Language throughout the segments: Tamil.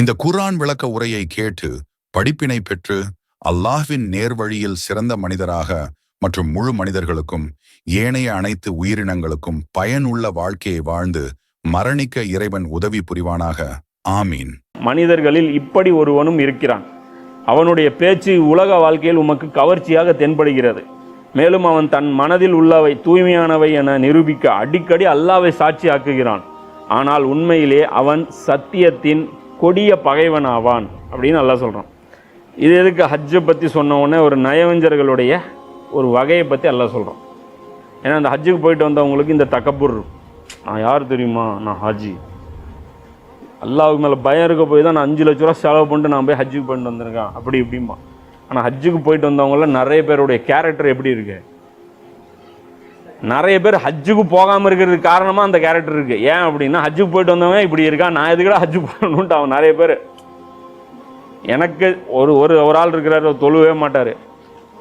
இந்த குர்ஆன் விளக்க உரையை கேட்டு படிப்பினை பெற்று அல்லாஹ்வின் நேர்வழியில் சிறந்த மனிதராக மற்றும் முழு மனிதர்களுக்கும் ஏனைய அனைத்து உயிரினங்களுக்கும் பயனுள்ள வாழ்க்கையை வாழ்ந்து மரணிக்க இறைவன் உதவி புரிவானாக. ஆமீன். மனிதர்களில் இப்படி ஒருவனும் இருக்கிறான். அவனுடைய பேச்சு உலக வாழ்க்கையில் உமக்கு கவர்ச்சியாக தென்படுகிறது. மேலும் அவன் தன் மனதில் உள்ளவை தூய்மையானவை என நிரூபிக்க அடிக்கடி அல்லாவை சாட்சியாக்குகிறான். ஆனால் உண்மையிலே அவன் சத்தியத்தின் கொடிய பகைவன் ஆவான் அப்படின்னு நல்லா சொல்கிறான் இது எதுக்கு ஹஜ்ஜை பற்றி சொன்ன உடனே ஒரு நயவஞ்சர்களுடைய ஒரு வகையை பற்றி எல்லாம் சொல்கிறோம் ஏன்னா அந்த ஹஜ்ஜுக்கு போயிட்டு வந்தவங்களுக்கு இந்த தக்கப்பூர் நான் யார் தெரியுமா? நான் ஹாஜி அல்லாவுக்கு மேலே பயம் இருக்க போய் தான் நான் அஞ்சு லட்ச ரூபா செலவு பண்ணிட்டு நான் போய் ஹஜ்ஜுக்கு போயிட்டு வந்திருக்கேன். அப்படி இப்படிமா ஆனால் ஹஜ்ஜுக்கு போயிட்டு வந்தவங்கள நிறைய பேருடைய கேரக்டர் எப்படி இருக்குது நிறைய பேர் ஹஜ்ஜுக்கு போகாமல் இருக்கிறதுக்கு காரணமாக அந்த கேரக்டர் இருக்குது ஏன் அப்படின்னா ஹஜ்ஜுக்கு போயிட்டு வந்தவன் இப்படி இருக்கான் நான் எதுக்குடா ஹஜ்ஜு போகணுன்ட்டு அவன் நிறைய பேர். எனக்கு ஒரு ஒரு ஒரு ஆள் இருக்கிறாரு தொழுவே மாட்டார்.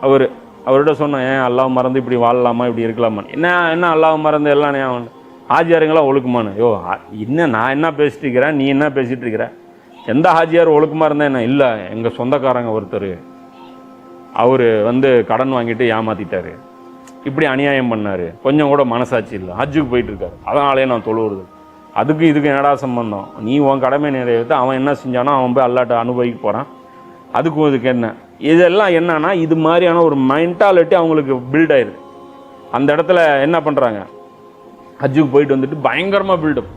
அவர் அவர்கிட்ட சொன்னேன் ஏன் அல்லாஹ் மறந்து இப்படி வாழலாமா? இப்படி இருக்கலாமான்னு. என்ன என்ன அல்லாஹ் மறந்து எல்லாம் அவன்? ஹாஜியாருங்களா ஒழுக்குமானு யோ என்ன நான் என்ன பேசிட்டு இருக்கிறேன்? நீ என்ன பேசிகிட்டு இருக்கிற? எந்த ஹாஜியார் ஒழுக்கமாக இருந்தால் என்ன? இல்லை எங்கள் சொந்தக்காரங்க ஒருத்தர். அவர் வந்து கடன் வாங்கிட்டு ஏமாற்றிட்டார் இப்படி அநியாயம் பண்ணார். கொஞ்சம் கூட மனசாட்சி இல்லை. ஹஜ்ஜுக்கு போயிட்டு இருக்காரு அதனாலே நான் தொழுவுறது. அதுக்கு இதுக்கு என்னடா சம்பந்தம்? நீ உன் கடமை நிறைவேற்ற அவன் என்ன செஞ்சானோ அவன் போய் அல்லாட்ட அனுபவிக்க போகிறான் அதுக்கும் இதுக்கு என்ன? இதெல்லாம் என்னன்னா இது மாதிரியான ஒரு மென்டாலிட்டி அவங்களுக்கு பில்ட் ஆயிருக்கு. அந்த இடத்துல என்ன பண்ணுறாங்க ஹஜ்ஜுக்கு போயிட்டு வந்துட்டு பயங்கரமாக பில்டப்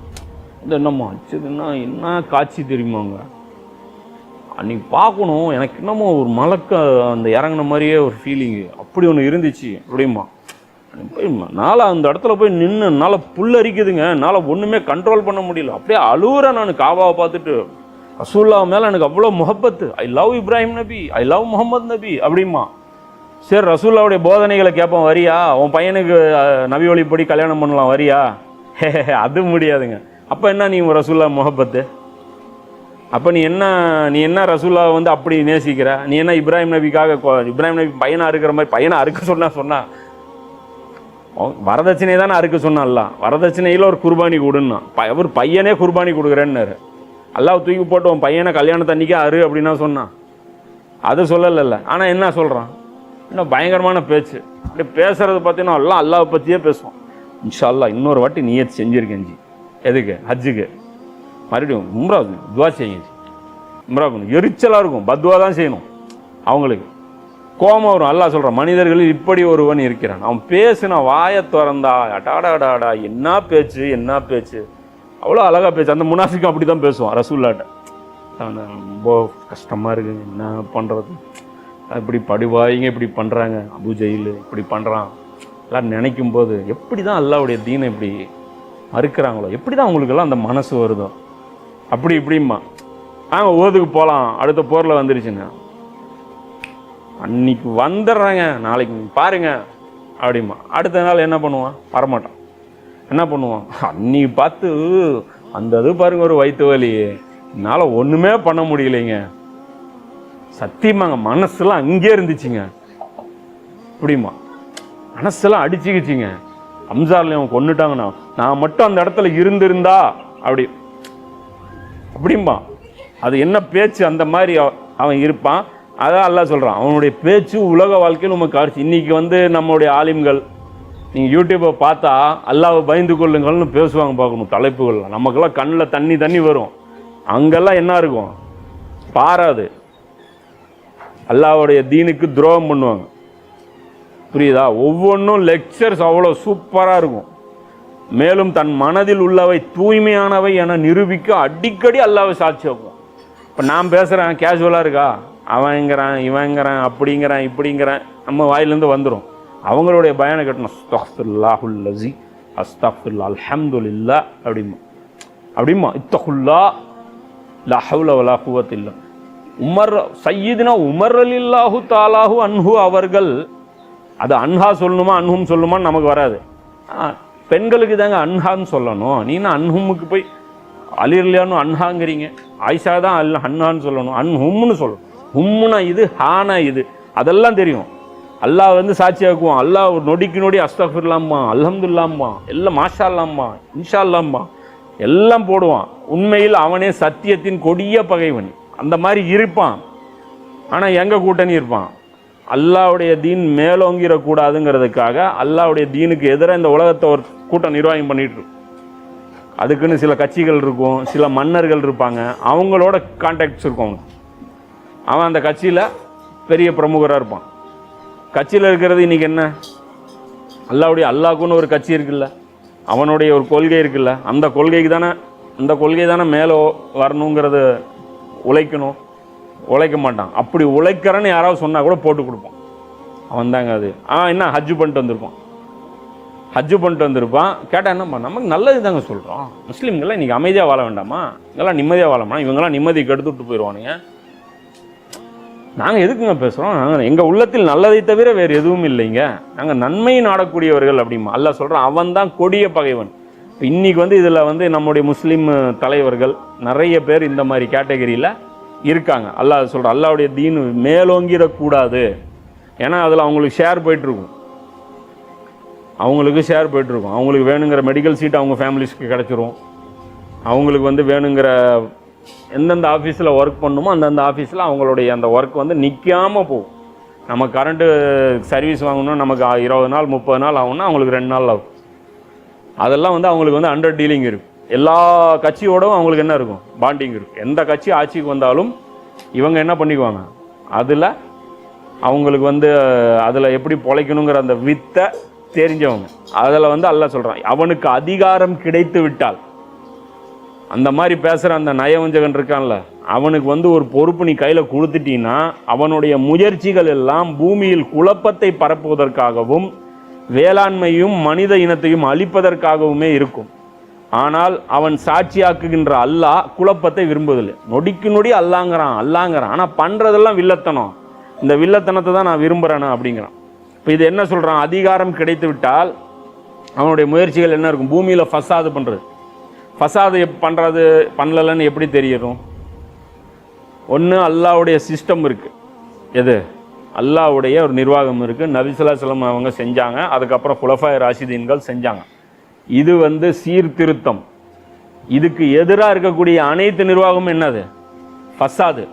இந்த என்னம்மா ஹஜ்ஜுக்குன்னா என்ன காட்சி தெரியுமாங்க அன்னைக்கு பார்க்கணும். எனக்கு என்னமோ ஒரு மலக்க அந்த இறங்குன மாதிரியே ஒரு ஃபீலிங்கு அப்படி ஒன்று இருந்துச்சு. அப்படிமா போய் நாளை அந்த இடத்துல போய் நின்று என்னால் புல்லரிக்குதுங்க என்னால் ஒன்றுமே கண்ட்ரோல் பண்ண முடியல. அப்படியே அழுவுறேன் நான் காபாவை பார்த்துட்டு. ரசூல்லா மேலே எனக்கு அவ்வளோ முகப்பத்து. ஐ லவ் இப்ராஹிம் நபி. ஐ லவ் முகமது நபி. அப்படிமா சரி ரசூல்லாவுடைய போதனைகளை கேட்போம். வரியா? உன் பையனுக்கு நபி வழிப்படி கல்யாணம் பண்ணலாம். வரியா? அது முடியாதுங்க. அப்போ என்ன நீ ரசூல்லா முகப்பத்து? அப்போ நீ என்ன நீ என்ன ரசூல்லா வந்து அப்படி நேசிக்கிற? நீ என்ன இப்ராஹிம் நபிக்காக இப்ராஹிம் நபி பையனை இருக்கிற மாதிரி பையனை அறுக்க சொன்னா சொன்னா. வரதட்சணை தானே அறுக்க சொன்னான்ல. வரதட்சணையில் ஒரு குர்பானி கொடுன்னா. அவர் பையனே குர்பானி கொடுக்குறேன்னாரு. அல்லாஹ் தூக்கி போட்டு உன் பையனை கல்யாணத்தன்னைக்கே அரு அப்படின்னா சொன்னான். அது சொல்லலைல்ல. ஆனால் என்ன சொல்கிறான் இன்னும் பயங்கரமான பேச்சு. அப்படி பேசுறது பார்த்தீங்கன்னா எல்லாம் அல்லாஹ் பற்றியே பேசுவோம் இன்ஷா அல்லாஹ் இன்னொரு வாட்டி நீயே செஞ்சிருக்கேன் ஜி எதுக்கு? ஹஜ்ஜுக்கு. மறுபடியும் உம்ரா துவா செய்யுங்க உம்ரா எரிச்சலாக இருக்கும். பத்வா தான் செய்யணும். அவங்களுக்கு கோபம் வரும். அல்லாஹ் சொல்கிறான் மனிதர்களில் இப்படி ஒருவன் இருக்கிறான். அவன் பேசின வாயை திறந்தா அடாடாடாடா என்ன பேச்சு என்ன பேச்சு? அவ்வளோ அழகா பேச்சு. அந்த முனாஃபிக்கும் அப்படி தான் பேசுவான் ரசூல்லாட்ட. ரொம்ப கஷ்டமாக இருக்குங்க என்ன பண்ணுறது இப்படி படுவாயிங்க இப்படி பண்ணுறாங்க அபு ஜெயில் இப்படி பண்ணுறான் எல்லாம் நினைக்கும் போது எப்படி தான் அல்லாவுடைய தீனை இப்படி மறுக்கிறாங்களோ எப்படி தான் அவங்களுக்கெல்லாம் அந்த மனசு வருதோ. அப்படி இப்படிம்மா. ஆ ஓதுக்கு போகலாம் அடுத்த போரில் வந்துருச்சுங்க. அன்னைக்கு வந்துடுறாங்க. நாளைக்கு பாருங்க. அப்படிமா அடுத்த நாள் என்ன பண்ணுவான்? வரமாட்டான். என்ன பண்ணுவான்? அன்னைக்கு பார்த்து அந்த இது பாருங்க ஒரு வயிற்று வலி. என்னால் ஒன்றுமே பண்ண முடியலைங்க. சத்தியமாங்க மனசுலாம் அங்கே இருந்துச்சுங்க. அப்படிமா மனசெல்லாம் அடிச்சுக்கிச்சிங்க. அம்சாரில் அவன் கொண்டுட்டாங்கண்ணா நான் மட்டும் அந்த இடத்துல இருந்திருந்தா அப்படி அப்படிம்பா. அது என்ன பேச்சு அந்த மாதிரி அவன் இருப்பான். அதான் அல்லா சொல்கிறான் அவனுடைய பேச்சு உலக வாழ்க்கையில் உமக்கு காட்சி. இன்றைக்கி வந்து நம்மளுடைய ஆலிம்கள் நீங்கள் யூடியூப்பை பார்த்தா அல்லாவை பயந்து கொள்ளுங்கள்னு பேசுவாங்க பார்க்கணும் தலைப்புகள்லாம் நமக்கெல்லாம் கண்ணில் தண்ணி தண்ணி வரும். அங்கெல்லாம் என்ன இருக்கும்? பாராது. அல்லாவுடைய தீனுக்கு துரோகம் பண்ணுவாங்க. புரியுதா? ஒவ்வொன்றும் லெக்சர்ஸ் அவ்வளோ சூப்பராக இருக்கும். மேலும் தன் மனதில் உள்ளவை தூய்மையானவை என நிரூபிக்க அடிக்கடி அல்லாவை சாட்சி வைப்போம். இப்போ நான் பேசுகிறேன் கேஷுவலாக இருக்கா? அவங்கிறான் இவங்கிறான் அப்படிங்கிறான் இப்படிங்கிறான் நம்ம வாயிலேருந்து வந்துடும் அவங்களுடைய பயனை கட்டணும். அஸ்தஃபுல்லாஹுல் லசி அஸ்தஃபுல்லா அல்ஹம்துல்லா அப்படிமா அப்படிமா இத்தகுல்லா லஹவுல வலா குவத் இல்லா. உமர் சையீதுனா உமர் அலில்லாஹு தாலாஹு அன்ஹு அவர்கள் அது அன்ஹா சொல்லணுமா அன்ஹும் சொல்லணுமான்னு நமக்கு வராது. ஆ, பெண்களுக்கு தாங்க அன்ஹான்னு சொல்லணும். நீனா அன்ஹுமுக்கு போய் அலிர்லியான்னு அன்ஹாங்கிறீங்க. ஆயிஷா தான் அல்ல அன்ஹான்னு சொல்லணும். அன்ஹும்னு சொல்லணும். ஹும்முனா இது ஹானா இது. அதெல்லாம் தெரியும். அல்லாஹ் வந்து சாட்சியாக்குவான். அல்லாஹ் ஒரு நொடிக்கு நொடி அஸ்தஃபிர்லாம்மா அல்ஹம்துல்லாம்மா எல்லாம் மாஷா இல்லாம்மா இன்ஷா இல்லாம்மா எல்லாம் போடுவான். உண்மையில் அவனே சத்தியத்தின் கொடிய பகைவன். அந்த மாதிரி இருப்பான். ஆனால் எங்கள் கூட்டணி இருப்பான்? அல்லாவுடைய தீன் மேலோங்கிடக்கூடாதுங்கிறதுக்காக அல்லாவுடைய தீனுக்கு எதிராக இந்த உலகத்தை ஒரு கூட்டம் நிர்வாகம் பண்ணிட்டு அதுக்குன்னு சில கட்சிகள் இருக்கும் சில மன்னர்கள் இருப்பாங்க அவங்களோட கான்டாக்ட்ஸ் இருக்கும் அவங்க. அவன் அந்த கட்சியில் பெரிய பிரமுகராக இருப்பான். கட்சியில் இருக்கிறது இன்னைக்கு என்ன? அல்லாவுடைய அல்லாஹ்க்குன்னு ஒரு கட்சி இருக்குல்ல. அவனுடைய ஒரு கொள்கை இருக்குல்ல. அந்த கொள்கைக்கு தானே அந்த கொள்கை தானே மேலே வரணுங்கிறது உழைக்கணும். உழைக்க மாட்டான். அப்படி உழைக்கிறேன்னு யாராவது சொன்னால் கூட போட்டு கொடுப்பான். அவன் தாங்க அது. ஆ என்ன ஹஜ்ஜு பண்ணிட்டு வந்திருப்பான். ஹஜ்ஜு பண்ணிட்டு வந்திருப்பான். கேட்டால் என்னப்பா நமக்கு நல்லது தாங்க சொல்கிறோம் முஸ்லீம்கள்லாம் இன்றைக்கி அமைதியாக வாழ வேண்டாமா? இங்கெல்லாம் நிம்மதியாக வாழமா இவங்கெல்லாம் நிம்மதியை கெடுத்து விட்டு போயிடுவானுங்க நாங்கள் எதுக்குங்க பேசுகிறோம் நாங்கள் எங்கள் உள்ளத்தில் நல்லதை தவிர வேறு எதுவும் இல்லைங்க. நாங்கள் நன்மை நாடக்கூடியவர்கள் அப்படிமா. அல்ல சொல்கிறோம் அவன் தான் கொடிய பகைவன். இப்போ இன்றைக்கி வந்து இதில் வந்து நம்முடைய முஸ்லீம் தலைவர்கள் நிறைய பேர் இந்த மாதிரி கேட்டகரியில் இருக்காங்க. அல்லாஹ் சொல்கிறோம் அல்லாவுடைய தீனு மேலோங்கிடக்கூடாது. ஏன்னா அதில் அவங்களுக்கு ஷேர் போயிட்டுருக்கும் அவங்களுக்கு ஷேர் போயிட்டுருக்கும். அவங்களுக்கு வேணுங்கிற மெடிக்கல் சீட் அவங்க ஃபேமிலிஸ்க்கு கிடச்சிரும். அவங்களுக்கு வந்து வேணுங்கிற எந்தெந்த ஆஃபீஸில் ஒர்க் பண்ணுமோ அந்தந்த ஆஃபீஸில் அவங்களுடைய அந்த ஒர்க் வந்து நிற்காமல் போகும். நம்ம கரண்ட்டு சர்வீஸ் வாங்கணும்னா நமக்கு இருபது நாள் முப்பது நாள் ஆகும்னா அவங்களுக்கு ரெண்டு நாள் ஆகும். அதெல்லாம் வந்து அவங்களுக்கு வந்து அண்டர் டீலிங் இருக்கும் எல்லா கட்சியோடவும் அவங்களுக்கு என்ன இருக்கும்? பாண்டிங் இருக்கும் எந்த கட்சி ஆட்சிக்கு வந்தாலும் இவங்க என்ன பண்ணிக்குவாங்க? அதில் அவங்களுக்கு வந்து அதில் எப்படி பொழைக்கணுங்கிற அந்த வித்தை தெரிஞ்சவங்க. அதில் வந்து அல்ல சொல்கிறான் அவனுக்கு அதிகாரம் கிடைத்து விட்டால். அந்த மாதிரி பேசுகிற அந்த நயவஞ்சகன் இருக்கான்ல அவனுக்கு வந்து ஒரு பொறுப்பு நீ கையில் கொடுத்துட்டீன்னா அவனுடைய முயற்சிகள் எல்லாம் பூமியில் குழப்பத்தை பரப்புவதற்காகவும் வேளாண்மையும் மனித இனத்தையும் அழிப்பதற்காகவுமே இருக்கும். ஆனால் அவன் சாட்சியாக்குகின்ற அல்லாஹ் குழப்பத்தை விரும்புவதில்லை. நொடிக்கு நொடி அல்லாங்கிறான் அல்லாங்கிறான் ஆனால் பண்ணுறதெல்லாம் வில்லத்தனம். இந்த வில்லத்தனத்தை தான் நான் விரும்புகிறேன்னு அப்படிங்கிறான். இப்போ இது என்ன சொல்கிறான் அதிகாரம் கிடைத்து விட்டால் அவனுடைய முயற்சிகள் என்ன இருக்கும்? பூமியில் ஃபசாது பண்ணுறது ஃபசாது எப் பண்ணுறது பண்ணலன்னு எப்படி தெரியணும் ஒன்று அல்லாவுடைய சிஸ்டம் இருக்குது எது? அல்லாவுடைய ஒரு நிர்வாகம் இருக்குது நபிசுல்லாஸ்லம் அவங்க செஞ்சாங்க. அதுக்கப்புறம் குலஃபாய் ராஷிதீன்கள் செஞ்சாங்க. இது வந்து சீர்திருத்தம். இதுக்கு எதிராக இருக்கக்கூடிய அனைத்து நிர்வாகமும் என்னது? ஃபசாது.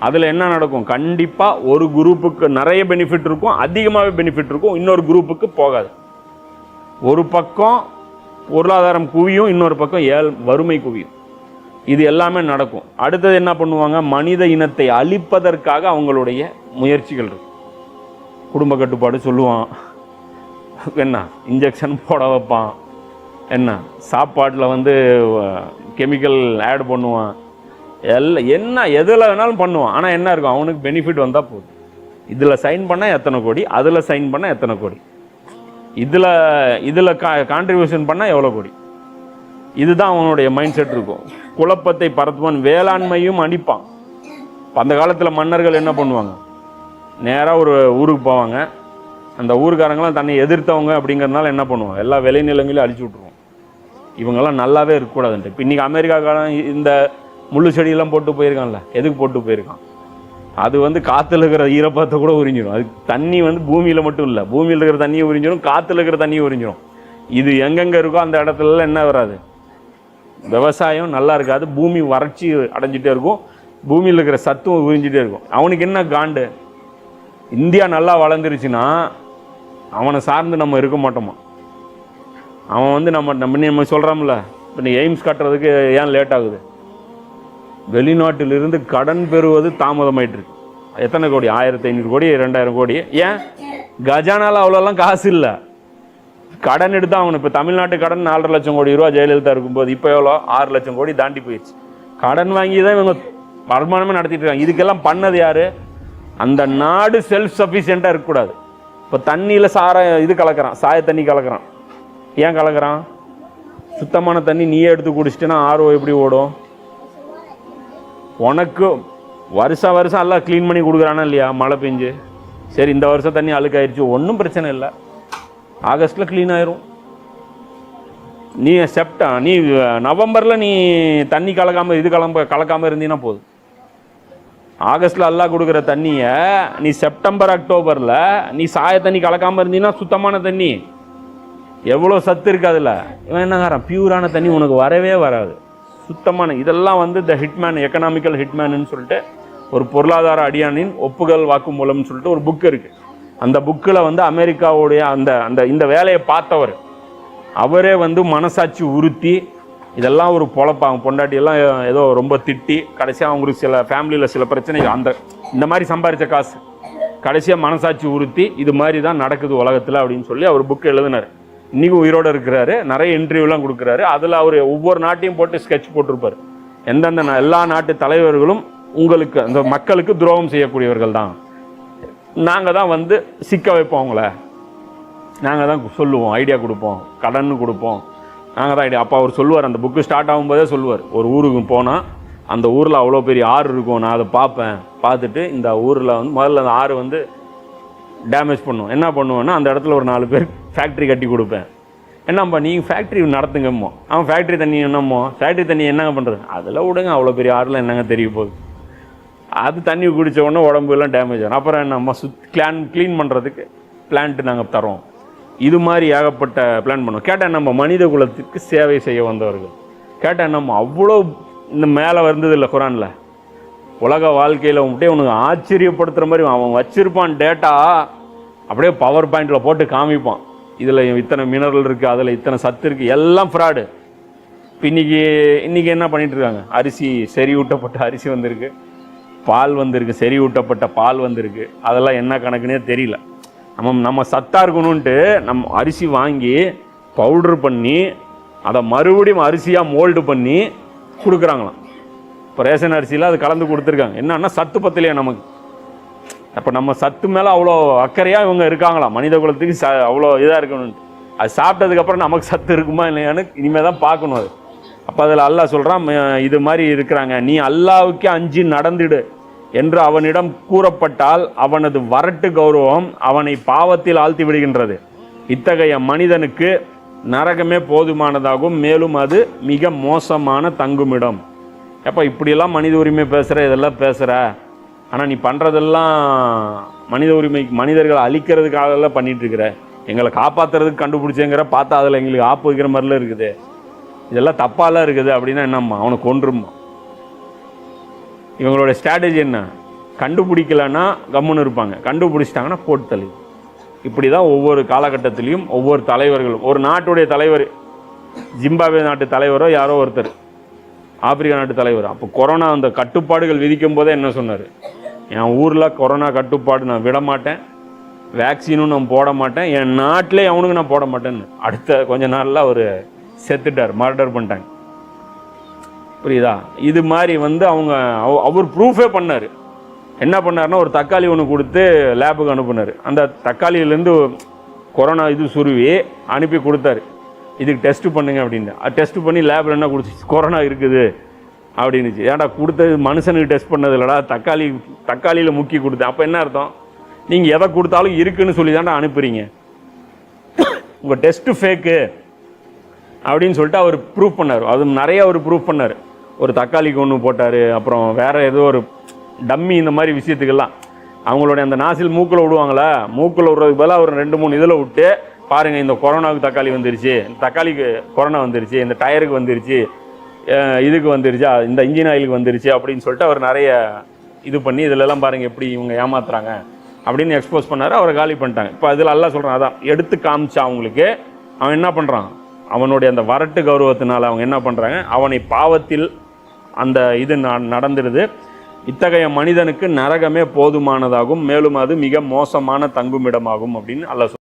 அதில் என்ன நடக்கும்? கண்டிப்பாக ஒரு குரூப்புக்கு நிறைய பெனிஃபிட் இருக்கும் அதிகமாகவே பெனிஃபிட் இருக்கும் இன்னொரு குரூப்புக்கு போகாது. ஒரு பக்கம் பொருளாதாரம் குவியும் இன்னொரு பக்கம் ஏழ் வறுமை குவியும். இது எல்லாமே நடக்கும். அடுத்தது என்ன பண்ணுவாங்க? மனித இனத்தை அழிப்பதற்காக அவங்களுடைய முயற்சிகள் இருக்கும். குடும்ப கட்டுப்பாடு சொல்லுவான். என்ன? இன்ஜெக்ஷன் போட வைப்பான். என்ன? சாப்பாட்டில் வந்து கெமிக்கல் ஆட் பண்ணுவான். எல்லாம் என்ன எதில் வேணாலும் பண்ணுவான். ஆனால் என்ன இருக்கும்? அவனுக்கு பெனிஃபிட் வந்தால் போதும். இதில் சைன் பண்ணால் எத்தனை கோடி? அதில் சைன் பண்ணால் எத்தனை கோடி? இதில் இதில் கா கான்ட்ரிபியூஷன் பண்ணால் எவ்வளோ கோடி? இதுதான் அவனுடைய மைண்ட் செட் இருக்கும். குழப்பத்தை பரத்துவான். வேளாண்மையும் அடிப்பான். அந்த காலத்தில் மன்னர்கள் என்ன பண்ணுவாங்க? நேராக ஒரு ஊருக்கு போவாங்க. அந்த ஊருக்காரங்களாம் தன்னை எதிர்த்தவங்க அப்படிங்கிறதுனால என்ன பண்ணுவோம் எல்லா விளைநிலங்களையும் அழிச்சு விட்ருவோம் இவங்கெல்லாம் நல்லாவே இருக்கக்கூடாதுன்ட்டு. இப்போ இன்றைக்கி அமெரிக்காக்காரன் இந்த முள்ளு செடியெல்லாம் போட்டு போயிருக்கான்ல. எதுக்கு போட்டு போயிருக்கான்? அது வந்து காற்றுல இருக்கிற ஈரப்பதத்தை கூட உறிஞ்சிடும் அது தண்ணி வந்து பூமியில் மட்டும் இல்லை. பூமியில் இருக்கிற தண்ணியை உறிஞ்சிடும் காற்றுல இருக்கிற தண்ணியை உறிஞ்சிடும் இது எங்கெங்கே இருக்கோ அந்த இடத்துலலாம் என்ன வராது. விவசாயம் நல்லா இருக்காது. பூமி வறட்சி அடைஞ்சிட்டே இருக்கும். பூமியில் இருக்கிற சத்துவம் உறிஞ்சிட்டே இருக்கும். அவனுக்கு என்ன காண்டு? இந்தியா நல்லா வளர்ந்துருச்சுன்னா அவனை சார்ந்து நம்ம இருக்க மாட்டோமா? அவன் வந்து நம்ம நம்ம நம்ம சொல்கிறோம்ல இப்போ நீ எய்ம்ஸ் கட்டுறதுக்கு ஏன் லேட் ஆகுது? வெளிநாட்டிலிருந்து கடன் பெறுவது தாமதமாயிட்டு இருக்கு எத்தனை கோடி? ஆயிரத்தி ஐநூறு கோடி ரெண்டாயிரம் கோடி. ஏன்? கஜானால அவ்வளோலாம் காசு இல்லை. கடன் எடுத்து அவனு. இப்போ தமிழ்நாட்டு கடன் நாலரை லட்சம் கோடி ரூபா ஜெயலலிதா இருக்கும்போது இப்போ எவ்வளோ? ஆறு லட்சம் கோடி தாண்டி போயிடுச்சு. கடன் வாங்கி தான் இவங்க வருமானமே நடத்திட்டு இருக்காங்க. இதுக்கெல்லாம் பண்ணது யார்? அந்த நாடு செல்ஃப் சஃபிஷியண்ட்டாக இருக்கக்கூடாது. இப்போ தண்ணியில் சாரம் இது கலக்கிறான் சாய தண்ணி கலக்கிறான். ஏன் கலக்கிறான்? சுத்தமான தண்ணி நீயே எடுத்து குடிச்சிட்டேன்னா ஆர்ஓ எப்படி ஓடும்? உனக்கும் வருஷம் வருஷம் எல்லாம் க்ளீன் பண்ணி கொடுக்குறானா இல்லையா? மழை பெஞ்சு. சரி இந்த வருஷம் தண்ணி அழுக்காயிருச்சு. ஒன்றும் பிரச்சனை இல்லை. ஆகஸ்ட்டில் க்ளீன் ஆயிரும். நீ செப்டா நீ நவம்பரில் நீ தண்ணி கலக்காமல் இது கலம்ப கலக்காமல் இருந்தீங்கன்னா போதும். ஆகஸ்ட்டில் எல்லாம் கொடுக்குற தண்ணியை நீ செப்டம்பர் அக்டோபரில் நீ சாய தண்ணி கலக்காமல் இருந்தீங்கன்னா சுத்தமான தண்ணி. எவ்வளோ சத்து இருக்கு அதில்? இவன் என்னங்காரன் பியூரான தண்ணி உனக்கு வரவே வராது. சுத்தமான இதெல்லாம் வந்து த ஹிட்மேன் எக்கனாமிக்கல் ஹிட்மேனுன்னு சொல்லிட்டு ஒரு பொருளாதார அடியானின் ஒப்புகள் வாக்குமூலம்னு சொல்லிட்டு ஒரு புக் இருக்குது அந்த புக்கில் வந்து அமெரிக்காவுடைய அந்த அந்த இந்த வேலையை பார்த்தவர். அவரே வந்து மனசாட்சி உறுத்தி இதெல்லாம் ஒரு பொழப்பாங்க பொண்டாட்டியெல்லாம் ஏதோ ரொம்ப திட்டி கடைசியாக அவங்களுக்கு சில ஃபேமிலியில் சில பிரச்சனை அந்த இந்த மாதிரி சம்பாரித்த காசு. கடைசியாக மனசாட்சி உறுத்தி இது மாதிரி தான் நடக்குது உலகத்தில் அப்படின்னு சொல்லி அவர் புக் எழுதினார். இன்றைக்கி உயிரோடு இருக்கிறாரு நிறைய இன்டர்வியூலாம் கொடுக்குறாரு. அதில் அவர் ஒவ்வொரு நாட்டையும் போட்டு ஸ்கெட்ச் போட்டிருப்பார். எந்தெந்த நா- எல்லா நாட்டு தலைவர்களும் உங்களுக்கு அந்த மக்களுக்கு துரோகம் செய்யக்கூடியவர்கள் தான். நாங்கள் தான் வந்து சிக்க வைப்போம் அவங்கள. நாங்கள் தான் சொல்லுவோம் ஐடியா கொடுப்போம் கடன் கொடுப்போம். நாங்கள் தான் ஐடியா அப்போ அவர் சொல்லுவார் அந்த புக்கு ஸ்டார்ட் ஆகும்போதே சொல்லுவார். ஒரு ஊருக்கு போனால் அந்த ஊரில் அவ்வளோ பெரிய ஆறு இருக்கும் நான் அதை பார்ப்பேன். பார்த்துட்டு இந்த ஊரில் வந்து முதல்ல அந்த ஆறு வந்து டேமேஜ் பண்ணும். என்ன பண்ணுவேன்னா அந்த இடத்துல ஒரு நாலு பேர் ஃபேக்ட்ரி கட்டி கொடுப்பேன். என்னப்பா நீங்கள் ஃபேக்ட்ரி நடத்துங்கம்மோ. அவன் ஃபேக்ட்ரி தண்ணி என்னம்மோ? ஃபேக்ட்ரி தண்ணி என்னங்க பண்ணுறது அதில் விடுங்க அவ்வளோ பெரிய ஆறுல என்னங்க தெரிய போகுது? அது தண்ணி குடித்த உடனே உடம்பு எல்லாம் டேமேஜ் ஆகும். அப்புறம் என்னம்மா சுத் கிளான் க்ளீன் பண்ணுறதுக்கு பிளான்ட்டு நாங்கள் தரோம் இது மாதிரி ஏகப்பட்ட பிளான் பண்ணோம் கேட்டால் நம்ம மனித குலத்துக்கு சேவை செய்ய வந்தவர்கள். கேட்டால் நம்ம அவ்வளோ இந்த மேலே வந்தது இல்லை குரானில். உலக வாழ்க்கையில் அப்படியே உனக்கு ஆச்சரியப்படுத்துகிற மாதிரி அவன் வச்சிருப்பான் டேட்டா அப்படியே பவர் பாயிண்டில் போட்டு காமிப்பான். இதில் இத்தனை மினரல் இருக்குது அதில் இத்தனை சத்து இருக்குது எல்லாம் ஃப்ராடு இப்போ இன்னைக்கு இன்றைக்கி என்ன பண்ணிகிட்ருக்காங்க இருக்காங்க? அரிசி செறிவூட்டப்பட்ட அரிசி வந்திருக்கு. பால் வந்திருக்கு செறிவூட்டப்பட்ட பால் வந்திருக்கு. அதெல்லாம் என்ன கணக்குனே தெரியல. நம்ம நம்ம சத்தாக இருக்கணும்ன்ட்டு நம்ம அரிசி வாங்கி பவுடர் பண்ணி அதை மறுபடியும் அரிசியாக மோல்டு பண்ணி கொடுக்குறாங்களாம். இப்போ ரேஷன் அரிசியில் அது கலந்து கொடுத்துருக்காங்க. என்னன்னா சத்து பத்தலையா நமக்கு. அப்போ நம்ம சத்து மேலே அவ்வளோ அக்கறையாக இவங்க இருக்காங்களா? மனித குலத்துக்கு ச அவ்வளோ இதாக இருக்கணும்னு. அது சாப்பிட்டதுக்கப்புறம் நமக்கு சத்து இருக்குமா இல்லையான்னு இனிமேல் தான் பார்க்கணும் அது. அப்போ அதில் அல்லாஹ் சொல்கிறான் இது மாதிரி இருக்கிறாங்க. நீ அல்லாவுக்கே அஞ்சு நடந்துடு. என்று அவனிடம் கூறப்பட்டால் அவனது வரட்டு கௌரவம் அவனை பாவத்தில் ஆழ்த்தி விடுகின்றது. இத்தகைய மனிதனுக்கு நரகமே போதுமானதாகும். மேலும் அது மிக மோசமான தங்குமிடம். எப்போ இப்படியெல்லாம் மனித உரிமை பேசுகிற இதெல்லாம் பேசுகிற ஆனால் நீ பண்ணுறதெல்லாம் மனித உரிமை மனிதர்களை அழிக்கிறதுக்காகலாம் பண்ணிட்டு இருக்கிற எங்களை காப்பாற்றுறதுக்கு கண்டுபிடிச்சேங்கிற பார்த்தா அதில் எங்களுக்கு ஆப்பு வைக்கிற மாதிரிலாம் இருக்குது. இதெல்லாம் தப்பாலாம் இருக்குது அப்படின்னா என்னம்மா? அவனை கொன்றுமா இவங்களோட ஸ்ட்ராட்டஜி என்ன? கண்டுபிடிக்கலன்னா கம்முன்னு இருப்பாங்க. கண்டுபிடிச்சிட்டாங்கன்னா போட்டு தள்ளி இப்படி தான் ஒவ்வொரு காலகட்டத்திலையும் ஒவ்வொரு தலைவர்களும் ஒரு நாட்டுடைய தலைவர் ஜிம்பாப்வே நாட்டு தலைவரோ யாரோ ஒருத்தர். ஆப்பிரிக்கா நாட்டு தலைவர். அப்போ கொரோனா அந்த கட்டுப்பாடுகள் விதிக்கும் போதே என்ன சொன்னார்? என் ஊரில் கொரோனா கட்டுப்பாடு நான் விட மாட்டேன். வேக்சினும் நான் போட மாட்டேன். என் நாட்டிலே அவனுக்கு நான் போட மாட்டேன்னு. அடுத்த கொஞ்ச நாளில் அவர் செத்துட்டார் மர்டர் பண்ணிட்டாங்க. புரியுதா? இது மாதிரி வந்து அவங்க அவ- அவர் ப்ரூஃபே பண்ணார். என்ன பண்ணாருன்னா ஒரு தக்காளி ஒன்று கொடுத்து லேபுக்கு அனுப்புனார். அந்த தக்காளியிலேருந்து கொரோனா இது சுருவி அனுப்பி கொடுத்தாரு. இதுக்கு டெஸ்ட்டு பண்ணுங்க அப்படின்னு டெஸ்ட் பண்ணி லேபில் என்ன கொடுத்துச்சு கொரோனா இருக்குது அப்படின்னுச்சு. ஏன்டா கொடுத்தது மனுஷனுக்கு டெஸ்ட் பண்ணது இல்லடா தக்காளி தக்காளியில் முக்கி கொடுத்தேன். அப்போ என்ன அர்த்தம்? நீங்கள் எதை கொடுத்தாலும் இருக்குன்னு சொல்லி தான்டா அனுப்புறீங்க. உங்கள் டெஸ்ட்டு ஃபேக்கு அப்படின்னு சொல்லிட்டு அவர் ப்ரூவ் பண்ணார். அது நிறைய அவர் ப்ரூவ் பண்ணார். ஒரு தக்காளிக்கு ஒன்று போட்டார் அப்புறம் வேறு ஏதோ ஒரு டம்மி இந்த மாதிரி விஷயத்துக்கெல்லாம். அவங்களுடைய அந்த நாசில் மூக்கில் விடுவாங்களா? மூக்கில் விடுறதுக்கு பதிலாக ஒரு ரெண்டு மூணு இதில் விட்டு பாருங்கள் இந்த கொரோனாவுக்கு தக்காளி வந்துருச்சு. தக்காளிக்கு கொரோனா வந்துருச்சு இந்த டயருக்கு வந்துருச்சு இதுக்கு வந்துருச்சா இந்த இன்ஜின் ஆயிலுக்கு வந்துருச்சு அப்படின்னு சொல்லிட்டு அவர் நிறைய இது பண்ணி இதுலலாம் பாருங்கள் எப்படி இவங்க ஏமாத்துறாங்க அப்படின்னு எக்ஸ்போஸ் பண்ணார் அவரை காலி பண்ணிட்டாங்க. இப்போ அதில் எல்லாம் சொல்கிறான் அதான் எடுத்து காமிச்சா அவங்களுக்கு அவன் என்ன பண்ணுறான் அவனுடைய அந்த வரட்டு கௌரவத்தினால் அவங்க என்ன பண்ணுறாங்க அவனை பாவத்தில் அந்த இது ந- நடந்துடுது இத்தகைய மனிதனுக்கு நரகமே போதுமானதாகும் மேலும் அது மிக மோசமான தங்குமிடமாகும் அப்படின்னு அல்ல சொல்றான்.